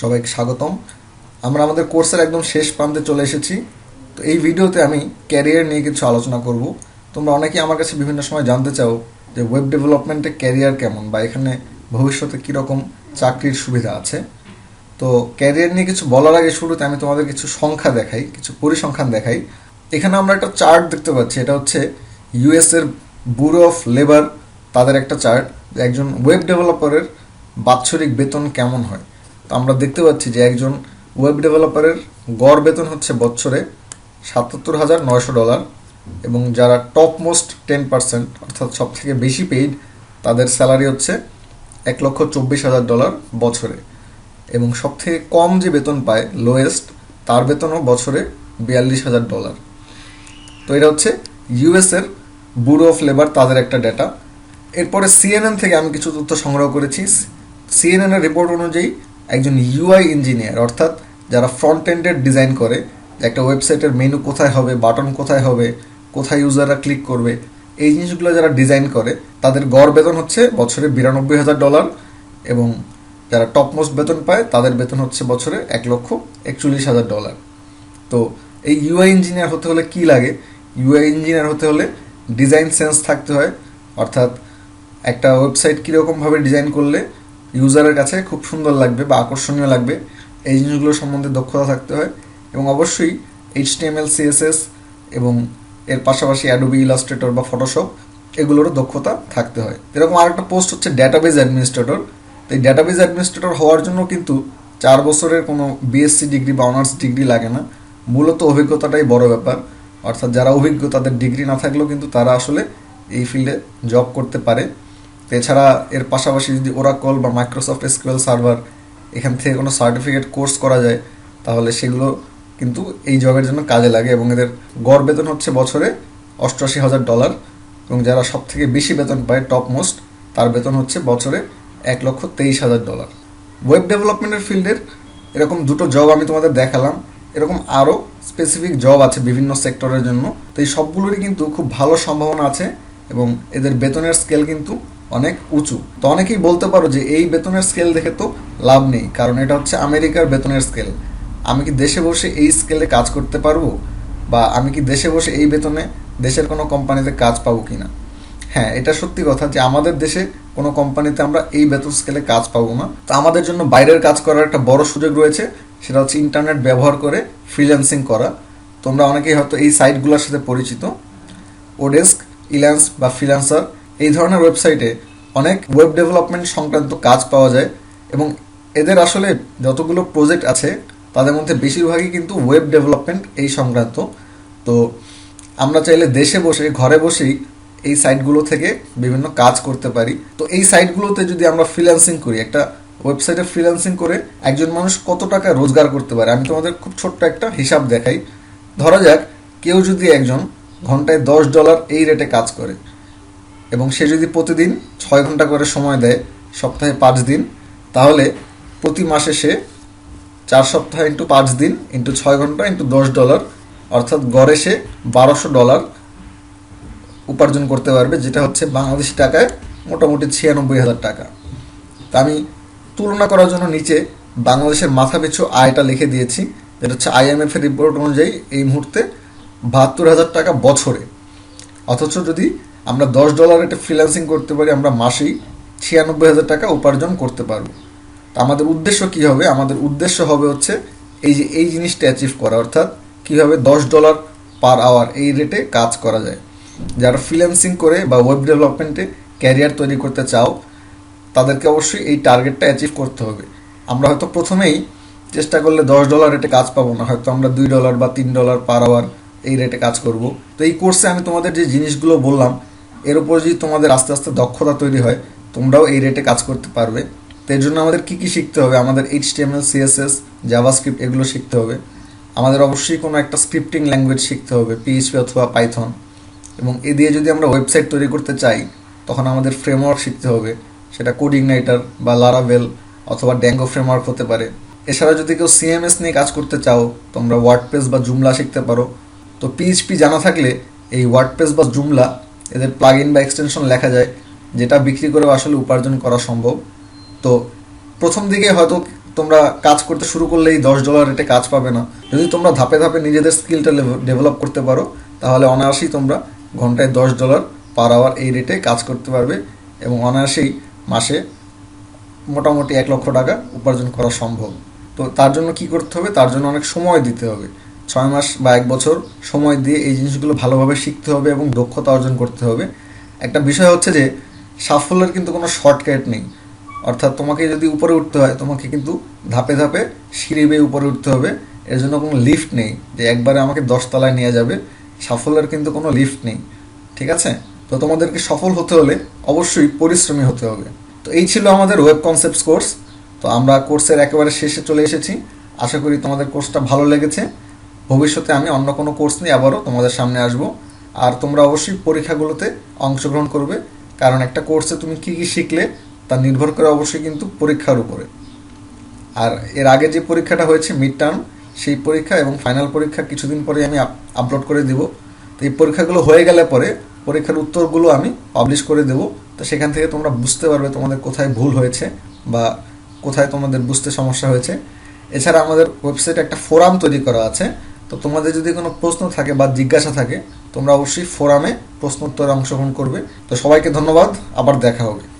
সবাইকে স্বাগতম। আমরা আমাদের কোর্সের একদম শেষ প্রান্তে চলে এসেছি। তো এই ভিডিওতে আমি ক্যারিয়ার নিয়ে কিছু আলোচনা করব। তোমরা অনেকেই আমার কাছে বিভিন্ন সময় জানতে চাও যে ওয়েব ডেভেলপমেন্টে ক্যারিয়ার কেমন বা এখানে ভবিষ্যতে কীরকম চাকরির সুবিধা আছে। তো ক্যারিয়ার নিয়ে কিছু বলার আগে শুরুতে আমি তোমাদের কিছু সংখ্যা দেখাই, কিছু পরিসংখ্যান দেখাই। এখানে আমরা একটা চার্ট দেখতে পাচ্ছি, এটা হচ্ছে ইউএস এর ব্যুরো অফ লেবার তাদের একটা চার্ট একজন ওয়েব ডেভেলপারের বাৎসরিক বেতন কেমন হয়। আমরা দেখতে পাচ্ছি যে একজন ওয়েব ডেভেলপারের গড় বেতন হচ্ছে বছরে সাতাত্তর হাজার নয়শো ডলার এবং যারা টপ মোস্ট টেন পার্সেন্ট অর্থাৎ সব থেকে বেশি পেইড তাদের স্যালারি হচ্ছে এক লক্ষ চব্বিশ হাজার ডলার বছরে। এবং সব থেকে কম যে বেতন পায় লোয়েস্ট তার বেতনও বছরে বিয়াল্লিশ হাজার ডলার। তো এটা হচ্ছে ইউএসের ব্যুরো অফ লেবার তাদের একটা ডেটা এরপরে সিএনএন থেকে আমি কিছু তথ্য সংগ্রহ করেছি। সিএনএন এর রিপোর্ট অনুযায়ী একজন ইউআই ইঞ্জিনিয়ার অর্থাৎ যারা ফ্রন্ট এন্ডের ডিজাইন করে একটা ওয়েবসাইটের মেনু কোথায় হবে বাটন কোথায় হবে, কোথায় ইউজাররা ক্লিক করবে, এই জিনিসগুলো যারা ডিজাইন করে, তাদের গড় বেতন হচ্ছে বছরে বিরানব্বই হাজার ডলার এবং যারা টপ মোস্ট বেতন পায়, তাদের বেতন হচ্ছে বছরে এক লক্ষ একচল্লিশ হাজার ডলার তো এই ইউআই ইঞ্জিনিয়ার হতে হলে কি লাগে? ইউআই ইঞ্জিনিয়ার হতে হলে ডিজাইন সেন্স থাকতে হয়, অর্থাৎ একটা ওয়েবসাইট কীরকমভাবে ডিজাইন করলে ইউজারের কাছে খুব সুন্দর লাগবে বা আকর্ষণীয় লাগবে। এই জিনিসগুলো সম্বন্ধে দক্ষতা থাকতে হয় এবং অবশ্যই এইচটিএমএল সিএসএস এবং এর পাশাপাশি অ্যাডোবি ইলাস্ট্রেটর বা ফটোশপ এগুলোরও দক্ষতা থাকতে হয়। এরকম আরেকটা পোস্ট হচ্ছে ডেটাবেজ অ্যাডমিনিস্ট্রেটর তো এই ডেটাবেজ অ্যাডমিনিস্ট্রেটর হওয়ার জন্য কিন্তু চার বছরের কোনো বিএসসি ডিগ্রি বা অনার্স ডিগ্রি লাগে না। মূলত অভিজ্ঞতাটাই বড় ব্যাপার। অর্থাৎ যারা অভিজ্ঞ তাদের ডিগ্রি না থাকলেও কিন্তু তারা আসলে এই ফিল্ডে জব করতে পারে। এছাড়া এর পাশাপাশি যদি ওরাকল বা মাইক্রোসফট এসকিউএল সার্ভার এখান থেকে কোনো সার্টিফিকেট কোর্স করা যায়, তাহলে সেগুলো কিন্তু এই জবের জন্য কাজে লাগে এবং এদের গড় বেতন হচ্ছে বছরে অষ্টআশি হাজার ডলার এবং যারা সব থেকে বেশি বেতন পায় টপ মোস্ট তার বেতন হচ্ছে বছরে এক লক্ষ তেইশ হাজার ডলার ওয়েব ডেভেলপমেন্টের ফিল্ডের এরকম দুটো জব আমি তোমাদের দেখালাম। এরকম আরও স্পেসিফিক জব আছে বিভিন্ন সেক্টরের জন্য। তো এই সবগুলোরই কিন্তু খুব ভালো সম্ভাবনা আছে এবং এদের বেতনের স্কেল কিন্তু অনেক উঁচু। তো অনেকেই বলতে পারো যে এই বেতনের স্কেল দেখে তো লাভ নেই, কারণ এটা হচ্ছে আমেরিকার বেতনের স্কেল আমি কি দেশে বসে এই স্কেলে কাজ করতে পারব? বা আমি কি দেশে বসে এই বেতনে দেশের কোনো কোম্পানিতে কাজ পাবো কি না হ্যাঁ এটা সত্যি কথা যে আমাদের দেশে কোনো কোম্পানিতে আমরা এই বেতন স্কেলে কাজ পাবো না। তো আমাদের জন্য বাইরের কাজ করার একটা বড় সুযোগ রয়েছে, সেটা হচ্ছে ইন্টারনেট ব্যবহার করে ফ্রিল্যান্সিং করা। তোমরা অনেকেই হয়তো এই সাইটগুলোর সাথে পরিচিত। ওডেস্ক ইল্যান্স বা ফ্রিল্যান্সার এই ধরনের ওয়েবসাইটে অনেক ওয়েব ডেভেলপমেন্ট সংক্রান্ত কাজ পাওয়া যায় এবং এদের আসলে যতগুলো প্রজেক্ট আছে, তাদের মধ্যে বেশিরভাগই কিন্তু ওয়েব ডেভেলপমেন্ট এই সংক্রান্ত। তো আমরা চাইলে দেশে বসে, ঘরে বসেই এই সাইটগুলো থেকে বিভিন্ন কাজ করতে পারি। তো এই সাইটগুলোতে যদি আমরা ফ্রিল্যান্সিং করি, একটা ওয়েবসাইটে ফ্রিল্যান্সিং করে একজন মানুষ কত টাকা রোজগার করতে পারে? আমি তোমাদের খুব ছোট্ট একটা হিসাব দেখাই। ধরা যাক, কেউ যদি একজন ঘন্টায় দশ ডলার এই রেটে কাজ করে এবং সে যদি প্রতিদিন ছয় ঘণ্টা করে সময় দেয়, সপ্তাহে পাঁচ দিন, তাহলে প্রতি মাসে সে চার সপ্তাহ ইন্টু পাঁচ দিন ইন্টু ছয় ঘণ্টা ইন্টু দশ ডলার অর্থাৎ গড়ে সে বারোশো ডলার উপার্জন করতে পারবে, যেটা হচ্ছে বাংলাদেশি টাকায় মোটামুটি ছিয়ানব্বই হাজার টাকা। তা আমি তুলনা করার জন্য নিচে বাংলাদেশের মাথা পিছু আয়টা লিখে দিয়েছি, যেটা হচ্ছে আইএমএফ এর রিপোর্ট অনুযায়ী এই মুহূর্তে বাহাত্তর হাজার টাকা বছরে। অথচ যদি আমরা দশ ডলার রেটে ফ্রিল্যান্সিং করতে পারি, আমরা মাসেই ছিয়ানব্বই হাজার টাকা উপার্জন করতে পারব। তো আমাদের উদ্দেশ্য কি হবে? আমাদের উদ্দেশ্য হবে হচ্ছে এই যে, এই জিনিসটা অ্যাচিভ করা, অর্থাৎ কীভাবে দশ ডলার পার আওয়ার এই রেটে কাজ করা যায়। যারা ফ্রিল্যান্সিং করে বা ওয়েব ডেভেলপমেন্টে ক্যারিয়ার তৈরি করতে চাও, তাদেরকে অবশ্যই এই টার্গেটটা অ্যাচিভ করতে হবে। আমরা হয়তো প্রথমেই চেষ্টা করলে দশ ডলার রেটে কাজ পাবো না, হয়তো আমরা দুই ডলার বা তিন ডলার পার আওয়ার এই রেটে কাজ করব। তো এই কোর্সে আমি তোমাদের যে জিনিসগুলো বললাম এর উপর যদি তোমাদের আস্তে আস্তে দক্ষতা তৈরি হয়, তোমরাও এই রেটে কাজ করতে পারবে। তো এর জন্য আমাদের কী কী শিখতে হবে? আমাদের এইচ টিএমএল সিএসএস জাভাস্ক্রিপ্ট এগুলো শিখতে হবে। আমাদের অবশ্যই কোনো একটা স্ক্রিপ্টিং ল্যাঙ্গুয়েজ শিখতে হবে পিএইচপি অথবা পাইথন এবং এ দিয়ে যদি আমরা ওয়েবসাইট তৈরি করতে চাই, তখন আমাদের ফ্রেমওয়ার্ক শিখতে হবে। সেটা কোডিং নাইটার বা লারাভেল অথবা ড্যাঙ্গো ফ্রেমওয়ার্ক হতে পারে। এছাড়া যদি কেউ সিএমএস নিয়ে কাজ করতে চাও, তোমরা ওয়ার্ডপ্রেস বা জুমলা শিখতে পারো। তো পিএইচপি জানা থাকলে এই ওয়ার্ডপ্রেস বা জুমলা এদের প্লাগ ইন বা এক্সটেনশন লেখা যায়, যেটা বিক্রি করেও আসলে উপার্জন করা সম্ভব। তো প্রথম দিকে হয়তো তোমরা কাজ করতে শুরু করলেই দশ ডলার রেটে কাজ পাবে না। যদি তোমরা ধাপে ধাপে নিজেদের স্কিলটা ডেভেলপ করতে পারো, তাহলে অনায়াসেই তোমরা ঘন্টায় দশ ডলার পার আওয়ার এই রেটে কাজ করতে পারবে এবং অনায়াসেই মাসে মোটামুটি এক লক্ষ টাকা উপার্জন করা সম্ভব। তো তার জন্য কি করতে হবে? তার জন্য অনেক সময় দিতে হবে। ছয় মাস বা এক বছর সময় দিয়ে এই জিনিসগুলো ভালোভাবে শিখতে হবে এবং দক্ষতা অর্জন করতে হবে। একটা বিষয় হচ্ছে যে, সাফল্যের কিন্তু কোনো শর্টকাট নেই। অর্থাৎ তোমাকে যদি উপরে উঠতে হয়, তোমাকে কিন্তু ধাপে ধাপে সিঁড়ি বেয়ে উপরে উঠতে হবে। এর জন্য কোনো লিফট নেই যে একবারে আমাকে দশতলায় নিয়ে যাবে। সাফল্যের কিন্তু কোনো লিফট নেই। ঠিক আছে? তো তোমাদেরকে সফল হতে হলে অবশ্যই পরিশ্রমী হতে হবে। তো এই ছিল আমাদের ওয়েব কনসেপ্টস কোর্স তো আমরা কোর্সের একেবারে শেষে চলে এসেছি। আশা করি তোমাদের কোর্সটা ভালো লেগেছে। ভবিষ্যতে আমি অন্য কোনো কোর্স নিয়ে আবারও তোমাদের সামনে আসব। আর তোমরা অবশ্যই পরীক্ষাগুলোতে অংশগ্রহণ করবে, কারণ একটা কোর্সে তুমি কী কী শিখলে তা নির্ভর করে অবশ্যই কিন্তু পরীক্ষার উপরে। আর এর আগে যে পরীক্ষাটা হয়েছে মিড টার্ম সেই পরীক্ষা এবং ফাইনাল পরীক্ষা কিছুদিন পরে আমি আপলোড করে দিব। তো এই পরীক্ষাগুলো হয়ে গেলে পরে পরীক্ষার উত্তরগুলো আমি পাবলিশ করে দেব। তো সেখান থেকে তোমরা বুঝতে পারবে তোমাদের কোথায় ভুল হয়েছে বা কোথায় তোমাদের বুঝতে সমস্যা হয়েছে। এছাড়া আমাদের ওয়েবসাইটে একটা ফোরাম তৈরি করা আছে। তো তোমাদের যদি কোনো প্রশ্ন থাকে বা জিজ্ঞাসা থাকে, তোমরা অবশ্যই ফোরামে প্রশ্ন উত্তরে অংশগ্রহণ করবে। তো সবাইকে ধন্যবাদ, আবার দেখা হবে।